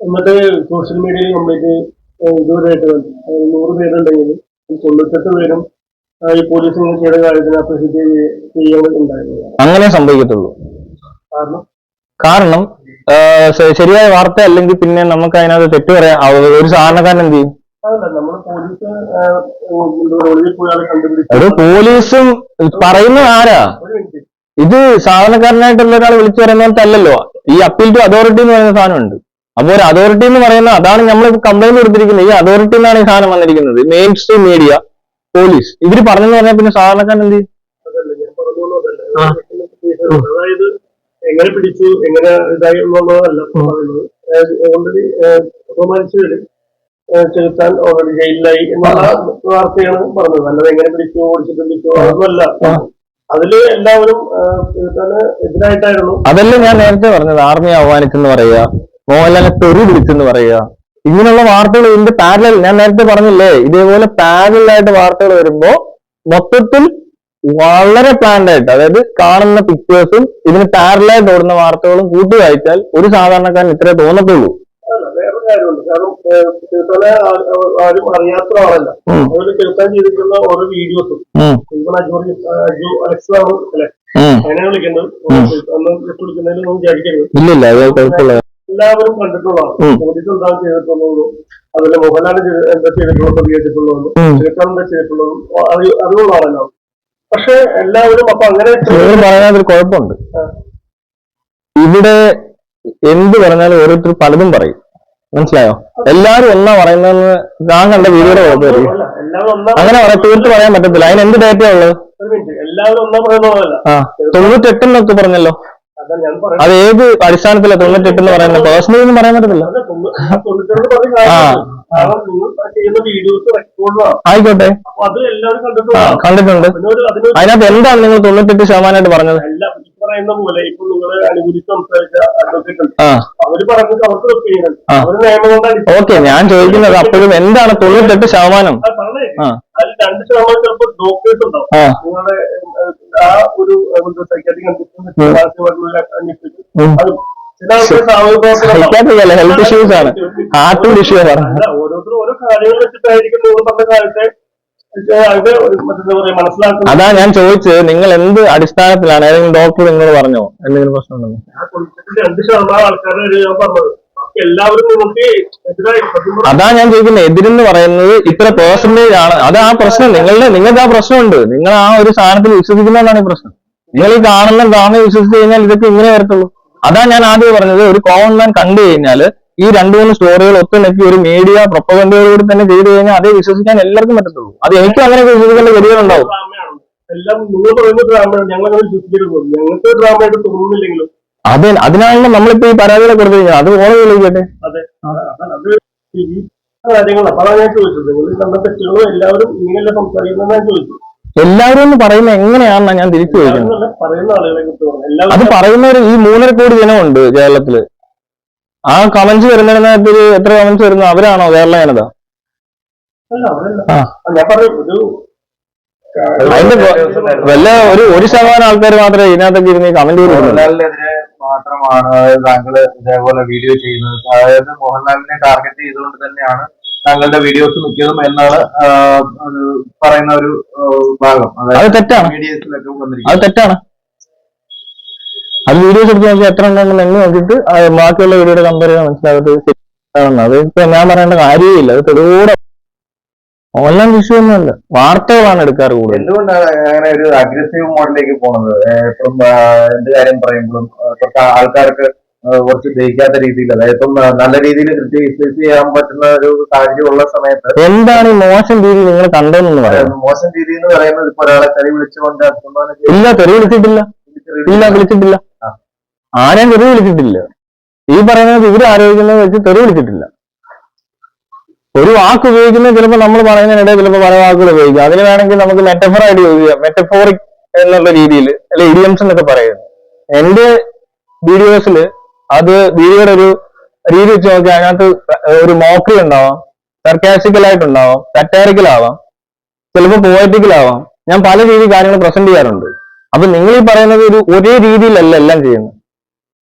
എന്നിട്ട് സോഷ്യൽ മീഡിയയിൽ കംപ്ലീറ്റ് ഇതുവരെയായിട്ട് നൂറ് പേരുണ്ടെങ്കിൽ തൊണ്ണൂറ്റെട്ട് പേരും ഈ പോലീസ് ചെയ്ത കാര്യത്തിന് അപ്രീഷിയേറ്റ് ചെയ്യുന്നുണ്ടായിരുന്നു അങ്ങനെ സംഭവിക്കത്തുള്ളൂ. കാരണം? കാരണം ശരിയായ വാർത്ത അല്ലെങ്കിൽ പിന്നെ നമുക്ക് അതിനകത്ത് തെറ്റ് പറയാം. ഒരു സാധാരണക്കാരൻ എന്ത് ചെയ്യും? ഒരു പോലീസും പറയുന്നത് ആരാ? ഇത് സാധാരണക്കാരനായിട്ടുള്ള ഒരാൾ വിളിച്ചു അല്ലല്ലോ ഈ അപ്പീൽ ടു അതോറിറ്റി എന്ന് പറയുന്ന സാധനമുണ്ട്. അപ്പൊ ഒരു അതോറിറ്റി എന്ന് പറയുന്ന അതാണ് നമ്മൾ കംപ്ലൈന്റ് കൊടുത്തിരിക്കുന്നത്. ഈ അതോറിറ്റി എന്നാണ് ഈ സാധനം വന്നിരിക്കുന്നത്. മെയിൻ സ്ട്രീം മീഡിയ പോലീസ് ഇവർ പറഞ്ഞെന്ന് പറഞ്ഞാൽ പിന്നെ സാധാരണക്കാരൻ എന്ത് അതായത് എങ്ങനെ പിടിച്ചു എങ്ങനെ ഇതായി എന്നുള്ളതല്ല പറയുന്നത്. ഓൾറെഡി റൊമാൻസുകളിൽ ചെലുത്താൻ ഓൾറെഡി ജയിലിലായി എന്നുള്ള വാർത്തയാണ് പറഞ്ഞത്. അല്ലാതെ എങ്ങനെ പിടിച്ചു ഓടിച്ചിട്ട് പിടിച്ചു അതൊന്നുമല്ല. അതിൽ എല്ലാവരും എതിരായിട്ടായിരുന്നു. അതല്ലേ ഞാൻ നേരത്തെ പറഞ്ഞത്. ആർമി ആഹ്വാനിച്ചെന്ന് പറയുക. മോഹൻലാലിനെ തെറി വിളിച്ചെന്ന് പറയുക. ഇങ്ങനെയുള്ള വാർത്തകൾ ഇതിന്റെ പാരലൽ ഞാൻ നേരത്തെ പറഞ്ഞില്ലേ ഇതേപോലെ പാരലായിട്ട് വാർത്തകൾ വരുമ്പോ മൊത്തത്തിൽ വളരെ പ്ലാൻഡ് ആയിട്ട് അതായത് കാണുന്ന പിക്ചേഴ്സും ഇതിന് പാരലായിട്ട് ഓടുന്ന വാർത്തകളും കൂട്ടി വായിച്ചാൽ ഒരു സാധാരണക്കാരൻ ഇത്രേ തോന്നത്തുള്ളൂ. വേറൊരു കാര്യമുണ്ട് കാരണം ചെലുത്താനെ ആരും അറിയാത്ത ആളല്ല. അതുപോലെ ചെലുത്താൻ ചെയ്തിട്ടുള്ള ഓരോ വീഡിയോസും ഇവൻ അജോറി അജു അലക്സ് അല്ലെ. അങ്ങനെ വിളിക്കുന്നത്. വിളിക്കുന്നതിൽ അത് കുഴപ്പമില്ല. എല്ലാവരും കണ്ടിട്ടുള്ളതാണ്. പോലീസ് എന്താ ചെയ്തിട്ടുള്ളൂ അതുപോലെ മോഹൻലാൽ എന്താ ചെയ്തിട്ടുള്ളത് പ്രതികരിച്ചിട്ടുള്ളതും. ശ്രീകാന്ത് എന്താ ചെയ്തിട്ടുള്ളതും അറി- അറിവുള്ളതാണല്ലോ പക്ഷെ എല്ലാവരും അപ്പൊ അങ്ങനെ പറയാനൊരു കുഴപ്പമുണ്ട്. ഇവിടെ എന്ത് പറഞ്ഞാലും ഓരോരുത്തർ പലതും പറയും. മനസ്സിലായോ? എല്ലാരും ഒന്നാ പറയുന്നതെന്ന് ഞാൻ കണ്ട വീഡിയോയുടെ ഒന്നാ അങ്ങനെ പറയാം തീർത്ത് പറയാൻ പറ്റത്തില്ല. അതിന് എന്ത് ഡേറ്റ ഉള്ളത്? തൊണ്ണൂറ്റെട്ടെന്നൊക്കെ പറഞ്ഞല്ലോ. അതാ ഏത് അടിസ്ഥാനത്തിലാണ് തൊണ്ണൂറ്റെട്ടെന്ന് പറയുന്നത്? പേഴ്സണലി ഒന്നും പറയാൻ പറ്റത്തില്ല. ആയിക്കോട്ടെ. കണ്ടിട്ടുണ്ട്. അതിനകത്ത് എന്താണ് നിങ്ങൾ തൊണ്ണൂറ്റെട്ട് ശതമാനമായിട്ട് പറഞ്ഞത്? അല്ല ഈ പറയുന്ന പോലെ ഇപ്പൊ നിങ്ങളെ അനുകൂലിച്ച് സംസാരിച്ച അഡ്വക്കേറ്റ് ആ. അവർ പറഞ്ഞത് അവർക്ക് ഒപ്പീനിയൻ ഉണ്ട് അവർ നിയമം കൊണ്ട് ഓക്കെ ഞാൻ ചോദിക്കുന്നത് അപ്പോഴും എന്താണ് തൊണ്ണൂറ്റെട്ട് ശതമാനം. അതിൽ രണ്ട് ശതമാനം ചിലപ്പോൾ ഡോക്ടേഴ്സ് ഉണ്ടാവും നിങ്ങളുടെ ആ ഒരു സൈക്കാട്രിക് മാനസികമായിട്ടുള്ള അന്വേഷിച്ചിട്ട്. ഉം. അത് ഹെൽത്ത് issues ആണ്. ഹാർട്ടിന്റെ ഇഷ്യൂ ആണ്. ഓരോരുത്തരും ഓരോ കാര്യങ്ങൾ വെച്ചിട്ടായിരിക്കും നിങ്ങൾ പറഞ്ഞ കാര്യത്തെ അത് ഞാൻ ചോദിച്ചത്. നിങ്ങൾ എന്ത് അടിസ്ഥാനത്തിലാണ്? ഏതെങ്കിലും ഡോക്ടർ നിങ്ങൾ പറഞ്ഞോ? എന്തെങ്കിലും പ്രശ്നം ഉണ്ടെന്ന്. എല്ലാവരും പറഞ്ഞാൽ അതാ ഞാൻ ചോദിക്കുന്നത് എതിരെന്ന് പറയുന്നത് ഇത്ര പേഴ്സന്റേജ് ആണ് അത് ആ പ്രശ്നം. നിങ്ങളുടെ നിങ്ങൾക്ക് ആ പ്രശ്നമുണ്ട്. നിങ്ങൾ ആ ഒരു സാധനത്തിൽ വിശ്വസിക്കുന്നതാണ് ഈ പ്രശ്നം. നിങ്ങൾ ഈ കാണുന്ന കാണുന്ന വിശ്വസിച്ച് കഴിഞ്ഞാൽ ഇതൊക്കെ ഇങ്ങനെ വരത്തുള്ളൂ. അതാ ഞാൻ ആദ്യം പറഞ്ഞത് ഒരു കോമൺ മാൻ കണ്ടു കഴിഞ്ഞാൽ ഈ രണ്ടു മൂന്ന് സ്റ്റോറികൾ ഒത്തുനക്കി ഒരു മീഡിയ പ്രൊപ്പഗൻഡയോടുകൂടി തന്നെ ചെയ്തു കഴിഞ്ഞാൽ അതേ വിശ്വസിക്കാൻ എല്ലാവർക്കും പറ്റത്തുള്ളൂ. അത് എനിക്കും അങ്ങനെ വിശ്വസിക്കേണ്ട ഗതികളുണ്ടാവും. എല്ലാം നിങ്ങൾ പറയുന്ന ഡ്രാമയാണ് ഞങ്ങൾ അങ്ങനെ വിശ്വസിക്കരുത്. ഞങ്ങൾക്ക് ഡ്രാമയായിട്ട് തോന്നുന്നില്ലെങ്കിലും അത് അതിനാണല്ലോ നമ്മളിപ്പോ ഈ പരാതികളെ കൊടുത്തിരിക്കുന്നത്. അത് ഓണം വിളിക്കട്ടെ എല്ലാവരും എന്ന് പറയുന്നത് എങ്ങനെയാണെന്നാ ഞാൻ തിരിച്ചു ചോദിക്കുന്നത്. അത് പറയുന്നവര് ഈ മൂന്നര കോടി ജനമുണ്ട് കേരളത്തിൽ. ആ കമന്റ്സ് വരുന്നതിനകത്ത് ഒരു എത്ര കമന്റ്സ് വരുന്നു? അവരാണോ കേരള ജനത? അതിന്റെ വല്ല ഒരു ഒരു ശതമാനം ആൾക്കാർ മാത്രമേ ഇതിനകത്തൊക്കെ ഇരുന്ന് കമന്റ് കൊടുക്കുന്നുള്ളൂ. മോഹൻലാലിനെതിരെ മാത്രമാണ് അതായത് താങ്കൾ ഇതേപോലെ വീഡിയോ ചെയ്യുന്നത്. അതായത് മോഹൻലാലിനെ ടാർഗറ്റ് ചെയ്തുകൊണ്ട് തന്നെയാണ് താങ്കളുടെ വീഡിയോസ് മിക്കതും എന്നാണ് പറയുന്ന ഒരു ഭാഗം. അത് തെറ്റാണ്. മീഡിയസിലൊക്കെ അത് തെറ്റാണ്. അത് വീഡിയോസ് എടുത്ത് നോക്കി എത്ര ഉണ്ടെന്ന് എണ്ണി നോക്കിയിട്ട് ബാക്കിയുള്ള വീഡിയോയുടെ കമ്പയർ ചെയ്താൽ മനസ്സിലാകത്ത് തെറ്റാണെന്ന് അത് ഇപ്പൊ ഞാൻ പറയേണ്ട കാര്യമില്ല. അത് തെളിവോടെ ഓൺലൈൻ വിഷയമൊന്നുമല്ല. വാർത്തകളാണ് എടുക്കാറ് കൂടുതൽ. എന്തുകൊണ്ടാണ് അങ്ങനെ ഒരു അഗ്രസീവ് മോഡിലേക്ക് പോണത്? ഇപ്പം എന്ത് കാര്യം പറയുമ്പോഴും ആൾക്കാർക്ക് കുറച്ച് ദഹിക്കാത്ത രീതിയിൽ അതായത് ഇപ്പം നല്ല രീതിയിൽ ക്രിറ്റിസൈസ് ചെയ്യാൻ പറ്റുന്ന ഒരു സാഹചര്യം ഉള്ള സമയത്ത് എന്താണ് മോശം രീതി നിങ്ങൾ കണ്ടതെന്ന് പറയുന്നത് മോശം രീതി എന്ന് പറയുന്നത് ഇപ്പൊ ഒരാളെ തെറി വിളിച്ചുകൊണ്ട് ഇല്ല തെറി വിളിച്ചിട്ടില്ല. ഇല്ല വിളിച്ചിട്ടില്ല. ആരെയും തെറി വിളിച്ചിട്ടില്ല. ഈ പറയുന്നത് ഇവർ ആരോപിക്കുന്നത് വെച്ച് തെറി വിളിച്ചിട്ടില്ല. ഒരു വാക്ക് ഉപയോഗിക്കുന്നത് ചിലപ്പോൾ നമ്മൾ പറയുന്നതിനിടെ ചിലപ്പോൾ പല വാക്കുകൾ ഉപയോഗിക്കും. അതിന് വേണമെങ്കിൽ നമുക്ക് മെറ്റഫറായിട്ട് ഉപയോഗിക്കാം മെറ്റഫോറിക് എന്നുള്ള രീതിയിൽ അല്ലെ ഇഡിയംസ് എന്നൊക്കെ പറയുന്നത്. എന്റെ വീഡിയോസിൽ അത് വീഡിയോയുടെ ഒരു രീതി വെച്ച് നോക്കി അതിനകത്ത് ഒരു മോക്രി ഉണ്ടാവാം സർക്കാസിക്കലായിട്ടുണ്ടാവാം ആവാം ചിലപ്പോൾ പോയറ്റിക്കൽ ആവാം. ഞാൻ പല രീതി കാര്യങ്ങൾ പ്രസന്റ് ചെയ്യാറുണ്ട്. അപ്പൊ നിങ്ങൾ ഈ പറയുന്നത് ഒരു ഒരേ രീതിയിലല്ല എല്ലാം ചെയ്യുന്നത്.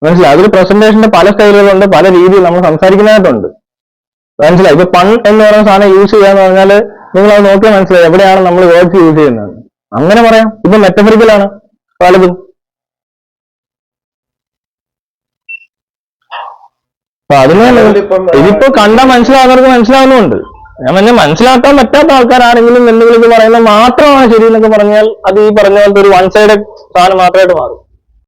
മനസ്സിലായി? അതൊരു പ്രസന്റേഷന്റെ പല സ്റ്റൈലുകളുണ്ട് പല രീതിയിൽ നമ്മൾ സംസാരിക്കുന്നതായിട്ടുണ്ട്. മനസ്സിലായി? ഇപ്പൊ പൺ എന്ന് പറയുന്ന സാധനം യൂസ് ചെയ്യാന്ന് പറഞ്ഞാൽ നിങ്ങൾ അത് നോക്കിയാൽ മനസ്സിലായി. എവിടെയാണ് നമ്മൾ വേർഡ്സ് യൂസ് ചെയ്യുന്നത്? അങ്ങനെ പറയാം. ഇപ്പൊ മെറ്റഫറിക്കലാണ് പലതും. അപ്പൊ ഇതിപ്പോ കണ്ടാൽ മനസ്സിലാവുന്നവർക്ക് മനസ്സിലാവുന്നുണ്ട് ഞാൻ പറഞ്ഞ മനസ്സിലാക്കാൻ പറ്റാത്ത ആൾക്കാർ ആരെങ്കിലും എന്തെങ്കിലും ഇത് പറയുന്നത് മാത്രമാണ് ശരി എന്നൊക്കെ പറഞ്ഞാൽ അത് ഈ പറഞ്ഞ പോലത്തെ ഒരു വൺ സൈഡ് സാധനം മാത്രമായിട്ട് മാറും.